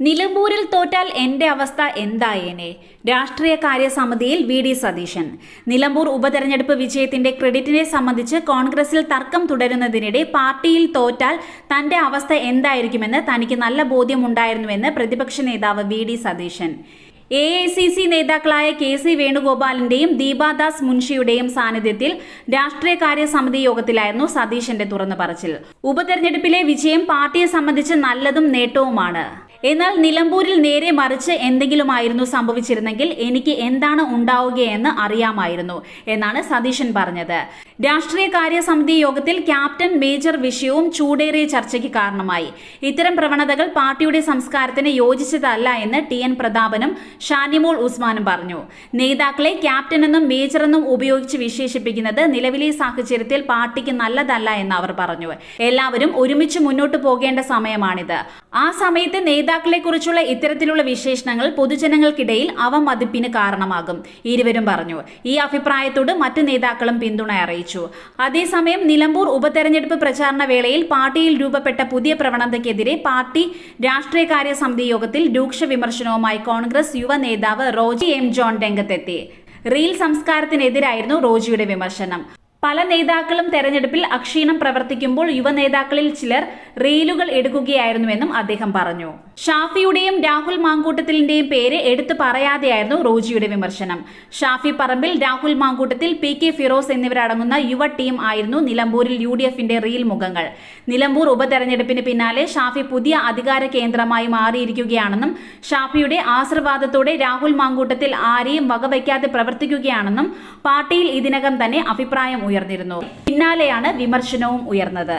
നിലമ്പൂരിൽ തോറ്റാൽ എന്റെ അവസ്ഥ എന്തായേനെ? രാഷ്ട്രീയ കാര്യസമിതിയിൽ വി ഡി സതീശൻ. നിലമ്പൂർ ഉപതെരഞ്ഞെടുപ്പ് വിജയത്തിന്റെ ക്രെഡിറ്റിനെ സംബന്ധിച്ച് കോൺഗ്രസിൽ തർക്കം തുടരുന്നതിനിടെ പാർട്ടിയിൽ തോറ്റാൽ തന്റെ അവസ്ഥ എന്തായിരിക്കുമെന്ന് തനിക്ക് നല്ല ബോധ്യമുണ്ടായിരുന്നുവെന്ന് പ്രതിപക്ഷ നേതാവ് V D Satheesan. A I C C നേതാക്കളായ കെ സി വേണുഗോപാലിന്റെയും ദീപാദാസ് മുൻഷിയുടെയും സാന്നിധ്യത്തിൽ രാഷ്ട്രീയകാര്യ സമിതി യോഗത്തിലായിരുന്നു സതീശന്റെ തുറന്നു പറച്ചിൽ ഉപതെരഞ്ഞെടുപ്പിലെ വിജയം പാർട്ടിയെ സംബന്ധിച്ച് നല്ലതും നേട്ടവുമാണ്. എന്നാൽ നിലമ്പൂരിൽ നേരെ മറിച്ച് എന്തെങ്കിലുമായിരുന്നു സംഭവിച്ചിരുന്നെങ്കിൽ എനിക്ക് എന്താണ് ഉണ്ടാവുകയെന്ന് അറിയാമായിരുന്നു എന്നാണ് സതീശൻ പറഞ്ഞത്. രാഷ്ട്രീയ കാര്യ സമിതി യോഗത്തിൽ ക്യാപ്റ്റൻ മേജർ വിഷയവും ചൂടേറിയ ചർച്ചയ്ക്ക് കാരണമായി. ഇത്തരം പ്രവണതകൾ പാർട്ടിയുടെ സംസ്കാരത്തിന് യോജിച്ചതല്ല എന്ന് ടി എൻ പ്രതാപനും ഷാനിമോൾ ഉസ്മാനും പറഞ്ഞു. നേതാക്കളെ മേജർ എന്നും ഉപയോഗിച്ച് വിശേഷിപ്പിക്കുന്നത് നിലവിലെ സാഹചര്യത്തിൽ പാർട്ടിക്ക് നല്ലതല്ല എന്ന് അവർ പറഞ്ഞു. എല്ലാവരും ഒരുമിച്ച് മുന്നോട്ട് പോകേണ്ട സമയമാണിത്. ആ സമയത്ത് നേതാക്കളെ കുറിച്ചുള്ള ഇത്തരത്തിലുള്ള വിശേഷണങ്ങൾ പൊതുജനങ്ങൾക്കിടയിൽ അവമതിപ്പിന് കാരണമാകും ഇരുവരും പറഞ്ഞു. ഈ അഭിപ്രായത്തോട് മറ്റു നേതാക്കളും പിന്തുണ അറിയിച്ചു അതേസമയം നിലമ്പൂർ ഉപതെരഞ്ഞെടുപ്പ് പ്രചാരണ വേളയിൽ പാർട്ടിയിൽ രൂപപ്പെട്ട പുതിയ പ്രവണതയ്ക്കെതിരെ പാർട്ടി രാഷ്ട്രീയകാര്യ സമിതി യോഗത്തിൽ രൂക്ഷ വിമർശനവുമായി കോൺഗ്രസ് യുവ നേതാവ് റോജി എം ജോൺ രംഗത്തെത്തി. റീൽ സംസ്കാരത്തിനെതിരായിരുന്നു റോജിയുടെ വിമർശനം. പല നേതാക്കളും തെരഞ്ഞെടുപ്പിൽ അക്ഷീണം പ്രവർത്തിക്കുമ്പോൾ യുവനേതാക്കളിൽ ചിലർ റീലുകൾ എടുക്കുകയായിരുന്നുവെന്നും അദ്ദേഹം പറഞ്ഞു. ഷാഫിയുടെയും രാഹുൽ മാങ്കൂട്ടത്തിലിന്റെയും പേര് എടുത്തു പറയാതെയായിരുന്നു റോജിയുടെ വിമർശനം. ഷാഫി പറമ്പിൽ രാഹുൽ മാങ്കൂട്ടത്തിൽ പി കെ ഫിറോസ് എന്നിവരടങ്ങുന്ന യുവ ടീം ആയിരുന്നു നിലമ്പൂരിൽ യു ഡി എഫിന്റെ റീൽ മുഖങ്ങൾ. നിലമ്പൂർ ഉപതെരഞ്ഞെടുപ്പിന് പിന്നാലെ ഷാഫി പുതിയ അധികാര കേന്ദ്രമായി മാറിയിരിക്കുകയാണെന്നും ഷാഫിയുടെ ആശീർവാദത്തോടെ രാഹുൽ മാങ്കൂട്ടത്തിൽ ആരെയും വകവയ്ക്കാതെ പ്രവർത്തിക്കുകയാണെന്നും പാർട്ടിയിൽ ഇതിനകം തന്നെ അഭിപ്രായം ഉയർന്നിരുന്നു. പിന്നാലെയാണ് വിമർശനവും ഉയർന്നത്.